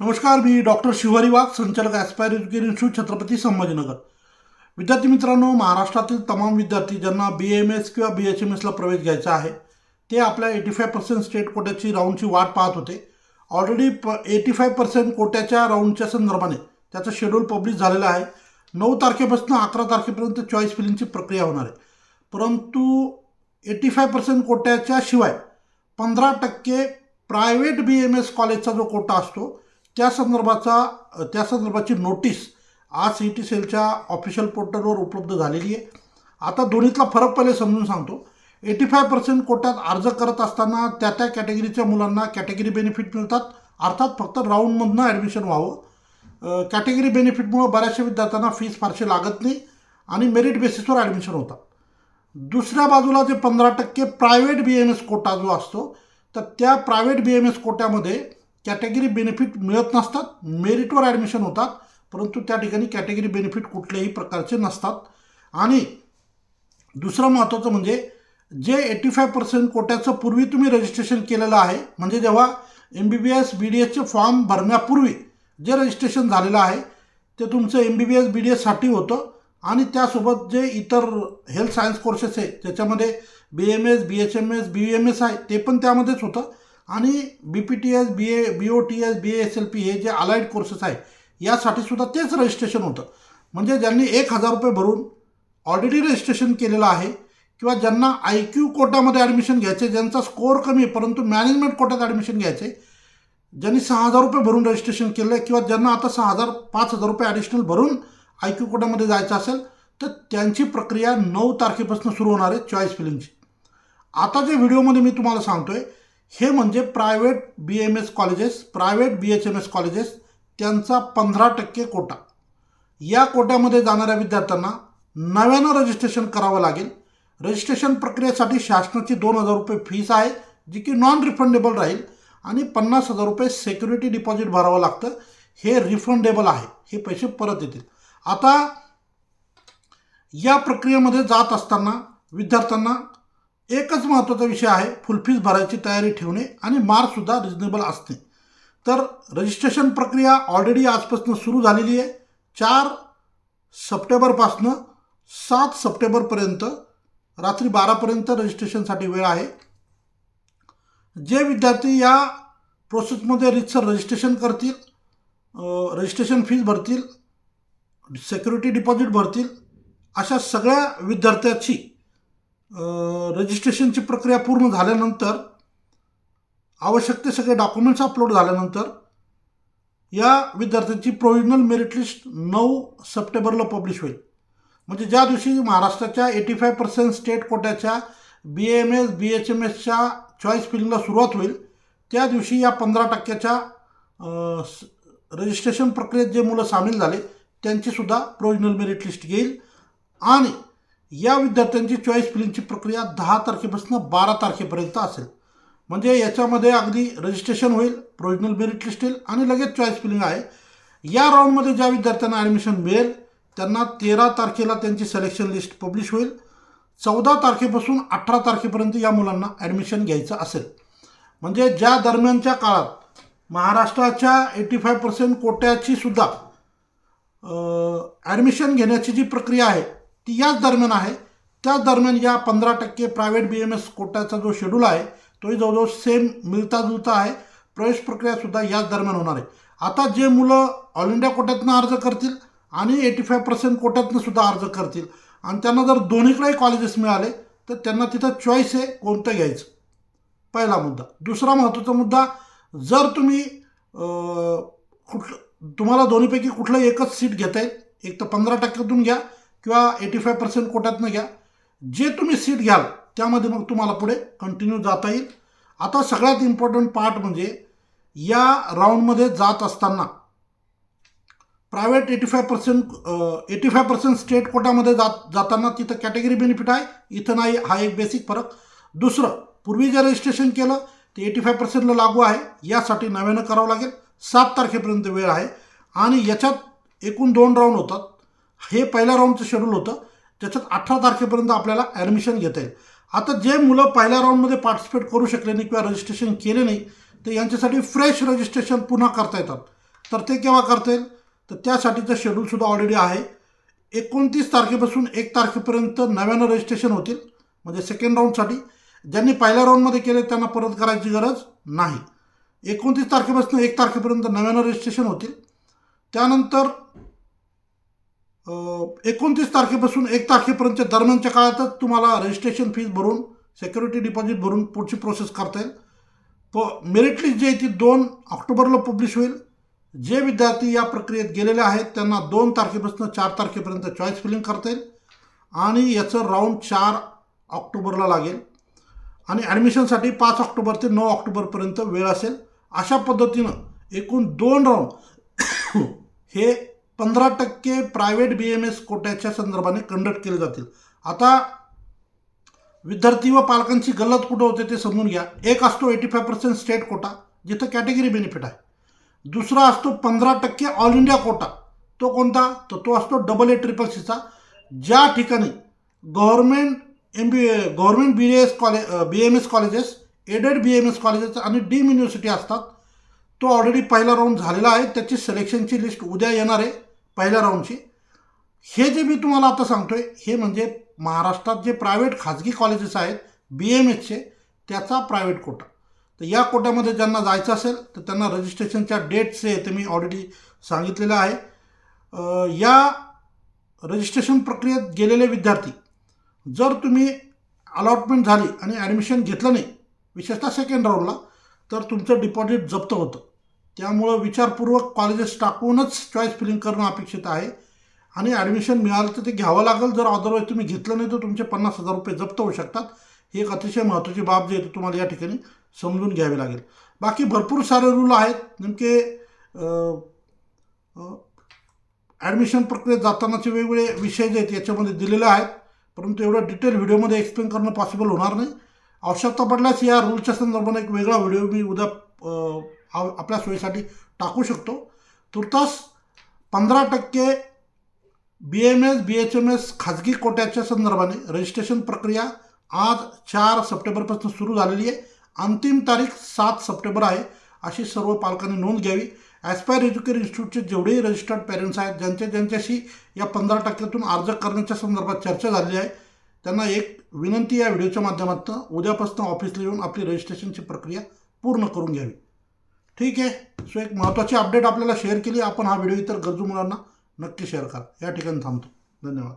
नमस्कार मी डॉक्टर शिवारी वाघ संचालक aspire education institute Chhatrapati Sambhajinagar. विद्यार्थी मित्रांनो महाराष्ट्रातील तमाम विद्यार्थी ज्यांना बी एम एस किंवा बी एच एम एसला प्रवेश घ्यायचा आहे ते आपल्या एटी फाय पर्सेंट स्टेट कोट्याची राऊंडची वाट पाहत होते. ऑलरेडी प एटी फाय पर्सेंट कोट्याच्या राऊंडच्या संदर्भाने त्याचं शेड्यूल पब्लिश झालेलं आहे. नऊ तारखेपासून अकरा तारखेपर्यंत चॉईस फिलिंगची प्रक्रिया होणार आहे. परंतु एटी फाय पर्सेंट कोट्याच्या शिवाय पंधरा टक्के प्रायव्हेट बी एम एस कॉलेजचा जो कोटा असतो त्या संदर्भाचा त्या संदर्भाची नोटीस आज सी टी सेलच्या ऑफिशियल पोर्टलवर उपलब्ध झालेली आहे. आता दोन्हीतला फरक पहिले समजून सांगतो. एटी फाय पर्सेंट कोट्यात अर्ज करत असताना त्या त्या कॅटेगरीच्या मुलांना कॅटेगरी बेनिफिट मिळतात. अर्थात फक्त राऊंडमधनं ॲडमिशन व्हावं. कॅटेगरी बेनिफिटमुळं बऱ्याचशा विद्यार्थ्यांना फीस फारशी लागत नाही आणि मेरिट बेसिसवर ॲडमिशन होतात. दुसऱ्या बाजूला जे पंधरा टक्के private B M S quota जो असतो तर त्या प्रायव्हेट बी एम एस कोट्यामध्ये कॅटेगरी बेनिफिट मिळत नसतात मेरिटवर ॲडमिशन होतात परंतु त्या ठिकाणी कॅटेगरी बेनिफिट कुठल्याही प्रकारचे नसतात. आणि दुसरं महत्त्वाचं म्हणजे जे एटी फाय पर्सेंट कोट्याचं पूर्वी तुम्ही रजिस्ट्रेशन केलेलं आहे म्हणजे जेव्हा M B B S B D एसचे फॉर्म भरण्यापूर्वी जे रजिस्ट्रेशन झालेलं आहे ते तुमचं M B B S B D एससाठी होतं. आणि त्यासोबत जे इतर हेल्थ सायन्स कोर्सेस आहे त्याच्यामध्ये B M S B H M S B M S आहे ते पण त्यामध्येच होतं. आणि B P T S B A B O T S B S L P हे जे अलाइड कोर्सेस आहे यासाठी सुद्धा तेच रजिस्ट्रेशन होतं. म्हणजे ज्यांनी एक हजार रुपये भरून ऑलरेडी रजिस्ट्रेशन केलेलं आहे किंवा ज्यांना आय क्यू कोटामध्ये ॲडमिशन घ्यायचे ज्यांचा स्कोअर कमी आहे परंतु मॅनेजमेंट कोटात ॲडमिशन घ्यायचे ज्यांनी सहा हजार रुपये भरून रजिस्ट्रेशन केलं आहे किंवा ज्यांना आता सहा हजार पाच हजार रुपये ॲडिशनल भरून आय क्यू कोटामध्ये जायचं असेल तर त्यांची प्रक्रिया नऊ तारखेपासून सुरू होणार आहे चॉईस फिलिंगची आता जे व्हिडिओमध्ये मी तुम्हाला सांगतो आहे हे म्हणजे private B M S colleges private B H M S colleges त्यांचा पंधरा टक्के कोटा. या कोट्यामध्ये जाणाऱ्या विद्यार्थ्यांना नव्यानं रजिस्ट्रेशन करावं लागेल. रजिस्ट्रेशन प्रक्रियेसाठी शासनाची दोन हजार रुपये फीस आहे जी की नॉन रिफंडेबल राहील आणि पन्नास हजार रुपये सेक्युरिटी डिपॉझिट भरावं लागतं. हे रिफंडेबल आहे हे पैसे परत येतील. आता या प्रक्रियेमध्ये जात असताना विद्यार्थ्यांना एकच महत्त्वाचा विषय आहे फुल फीज भरायची तयारी ठेवणे आणि मार्कसुद्धा रिजनेबल असणे. तर रजिस्ट्रेशन प्रक्रिया ऑलरेडी आजपासून सुरू झालेली आहे. चार सप्टेंबरपासनं सात सप्टेंबरपर्यंत रात्री बारापर्यंत रजिस्ट्रेशनसाठी वेळ आहे. जे विद्यार्थी या प्रोसेसमध्ये रितसर रजिस्ट्रेशन करतील रजिस्ट्रेशन फीज भरतील सेक्युरिटी डिपॉझिट भरतील अशा सगळ्या विद्यार्थ्याची रजिस्ट्रेशनची प्रक्रिया पूर्ण झाल्यानंतर आवश्यक ते सगळे डॉक्युमेंट्स अपलोड झाल्यानंतर या विद्यार्थ्यांची प्रोविजनल मेरिट लिस्ट नऊ सप्टेंबरला पब्लिश होईल. म्हणजे ज्या दिवशी महाराष्ट्राच्या eighty five percent state कोट्याच्या B M S B H M एसच्या चॉईस फिलिंगला सुरुवात होईल त्या दिवशी या पंधरा टक्क्याच्या रजिस्ट्रेशन प्रक्रियेत जे मुलं सामील झाले त्यांचीसुद्धा प्रोविजनल मेरिट लिस्ट येईल. आणि या विद्यार्थ्यांची चॉईस फिलिंगची प्रक्रिया दहा तारखेपासून बारा तारखेपर्यंत असेल. म्हणजे याच्यामध्ये अगदी रजिस्ट्रेशन होईल प्रोविजनल मेरिट लिस्ट येईल आणि लगेच चॉईस फिलिंग आहे. या राऊंडमध्ये ज्या विद्यार्थ्यांना ॲडमिशन मिळेल त्यांना तेरा तारखेला त्यांची सिलेक्शन लिस्ट पब्लिश होईल. चौदा तारखेपासून अठरा तारखेपर्यंत या मुलांना ॲडमिशन घ्यायचं असेल. म्हणजे ज्या दरम्यानच्या काळात महाराष्ट्राच्या एटी फाय पर्सेंट कोट्याची सुद्धा ॲडमिशन घेण्याची जी प्रक्रिया आहे ती याच दरम्यान आहे. त्याच दरम्यान या पंधरा टक्के प्रायव्हेट बी एम एस कोट्याचा जो शेड्यूल आहे तोही जवळजवळ सेम मिळता जुळता आहे. प्रवेश प्रक्रियासुद्धा याच दरम्यान होणार आहे. आता जे मुलं ऑल इंडिया कोट्यातनं अर्ज करतील आणि एटी फाय पर्सेंट कोट्यातनं सुद्धा अर्ज करतील आणि त्यांना जर दोन्हीकडेही कॉलेजेस मिळाले तर त्यांना तिथं चॉईस आहे कोणतं घ्यायचं. पहिला मुद्दा. दुसरा महत्त्वाचा मुद्दा जर तुम्ही कुठलं तुम्हाला दोन्हीपैकी कुठलं एकच सीट घेता येईल एक तर पंधरा टक्क्यातून घ्या किंवा एटी फाय पर्सेंट कोट्यातनं घ्या. जे तुम्ही सीट घ्याल त्यामध्ये मग तुम्हाला पुढे कंटिन्यू जाता येईल. आता सगळ्यात इम्पॉर्टंट पार्ट म्हणजे या राऊंडमध्ये जात असताना private eighty five percent eighty five percent state कोटामध्ये जात जाताना तिथं कॅटेगरी बेनिफिट आहे इथं नाही हा एक बेसिक फरक. दुसरं पूर्वी जे रजिस्ट्रेशन केलं ते एटी फाय पर्सेंटला लागू आहे यासाठी नव्यानं करावं लागेल. सात तारखेपर्यंत वेळ आहे. आणि याच्यात एकूण दोन राऊंड होतात. हे पहिल्या राऊंडचं शेड्यूल होतं. त्याच्यात अठरा तारखेपर्यंत आपल्याला ॲडमिशन घेता येईल. आता जे मुलं पहिल्या राऊंडमध्ये पार्टिसिपेट करू शकले नाही किंवा रजिस्ट्रेशन केले नाही तर यांच्यासाठी फ्रेश रजिस्ट्रेशन पुन्हा करता येतात. तर ते केव्हा करता येईल? तर त्यासाठीचं शेड्यूलसुद्धा ऑलरेडी आहे. एकोणतीस तारखेपासून एक तारखेपर्यंत नव्यानं रजिस्ट्रेशन होतील म्हणजे सेकंड राऊंडसाठी ज्यांनी पहिल्या राऊंडमध्ये केले त्यांना परत करायची गरज नाही. एकोणतीस तारखेपासून एक तारखेपर्यंत नव्यानं रजिस्ट्रेशन होतील. त्यानंतर एकोणतीस तारखेपासून एक तारखेपर्यंतच्या दरम्यानच्या काळातच तुम्हाला रजिस्ट्रेशन फीज भरून सेक्युरिटी डिपॉझिट भरून पुढची प्रोसेस करता येईल. प मेरिट लिस्ट जी आहे ती दोन ऑक्टोबरला पब्लिश होईल. जे विद्यार्थी या प्रक्रियेत गेलेले आहेत त्यांना दोन तारखेपासून चार तारखेपर्यंत चॉईस फिलिंग करता येईल. आणि याचं राऊंड चार ऑक्टोबरला लागेल. आणि ॲडमिशनसाठी पाच ऑक्टोबर ते नऊ ऑक्टोबरपर्यंत वेळ असेल. अशा पद्धतीनं एकूण दोन राऊंड हे पंधरा टक्के प्रायव्हेट बी एम एस कोट्याच्या संदर्भाने कंडक्ट केले जातील. आता विद्यार्थी व पालकांची गल्लत कुठं होते ते समजून घ्या. एक असतो eighty five percent state quota जिथं कॅटेगरी बेनिफिट आहे. दुसरा असतो पंधरा टक्के ऑल इंडिया कोटा तो कोणता? तर तो असतो डबल ए ट्रिपल सीचा ज्या ठिकाणी government M B government B S college B M S colleges aided B M S colleges आणि डीम युनिव्हर्सिटी असतात तो ऑलरेडी पहिला राऊंड झालेला आहे. त्याची सिलेक्शनची लिस्ट उद्या येणार आहे. पहिल्या राऊंडची हे जे मी तुम्हाला आता सांगतोय हे म्हणजे महाराष्ट्रात जे प्रायव्हेट खाजगी कॉलेजेस आहेत बी एम एसचे त्याचा प्रायव्हेट कोटा तर या कोट्यामध्ये ज्यांना जायचं असेल तर त्यांना रजिस्ट्रेशनच्या डेट्स आहे ते मी ऑलरेडी सांगितलेलं आहे. या रजिस्ट्रेशन प्रक्रियेत गेलेले विद्यार्थी जर तुम्ही अलॉटमेंट झाली आणि ॲडमिशन घेतलं नाही विशेषतः सेकंड राऊंडला तर तुमचं डिपॉझिट जप्त होतं. त्यामुळं विचारपूर्वक कॉलेजेस टाकूनच चॉईस फिलिंग करणं अपेक्षित आहे. आणि ॲडमिशन मिळालं तर ते घ्यावं लागेल. जर अदरवाईज तुम्ही घेतलं नाही तर तुमचे पन्नास हजार रुपये जप्त होऊ शकतात. ही एक अतिशय महत्त्वाची बाब जी आहे ती तुम्हाला या ठिकाणी समजून घ्यावी लागेल. बाकी भरपूर सारे रूल आहेत. नेमके ॲडमिशन प्रक्रियेत जातानाचे वेगवेगळे विषय जे आहेत याच्यामध्ये दिलेले आहेत. परंतु एवढं डिटेल व्हिडिओमध्ये एक्सप्लेन करणं पॉसिबल होणार नाही. आवश्यकता पडल्यास या रूलच्या संदर्भाने एक वेगळा व्हिडिओ मी उद्या हा आपल्या सोयीसाठी टाकू शकतो. तुर्तास पंधरा टक्के B M S B H M S खाजगी कोट्याच्या संदर्भाने रजिस्ट्रेशन प्रक्रिया आज चार सप्टेंबरपासून सुरू झालेली आहे. अंतिम तारीख सात सप्टेंबर आहे अशी सर्व पालकांनी नोंद घ्यावी. ॲस्पायर एज्युकेशन इन्स्टिट्यूटचे जेवढेही रजिस्टर्ड पॅरेंट्स आहेत ज्यांच्या ज्यांच्याशी या पंधरा टक्क्यातून अर्ज करण्याच्या संदर्भात चर्चा झालेली आहे त्यांना एक विनंती या व्हिडिओच्या माध्यमातून उद्यापासून ऑफिसला येऊन आपली रजिस्ट्रेशनची प्रक्रिया पूर्ण करून घ्यावी. ठीक आहे. सो एक महत्त्वाची अपडेट आपल्याला शेअर केली. आपण हा व्हिडिओ इतर गरजू मुलांना नक्की शेअर करा. या ठिकाणी थांबतो. धन्यवाद.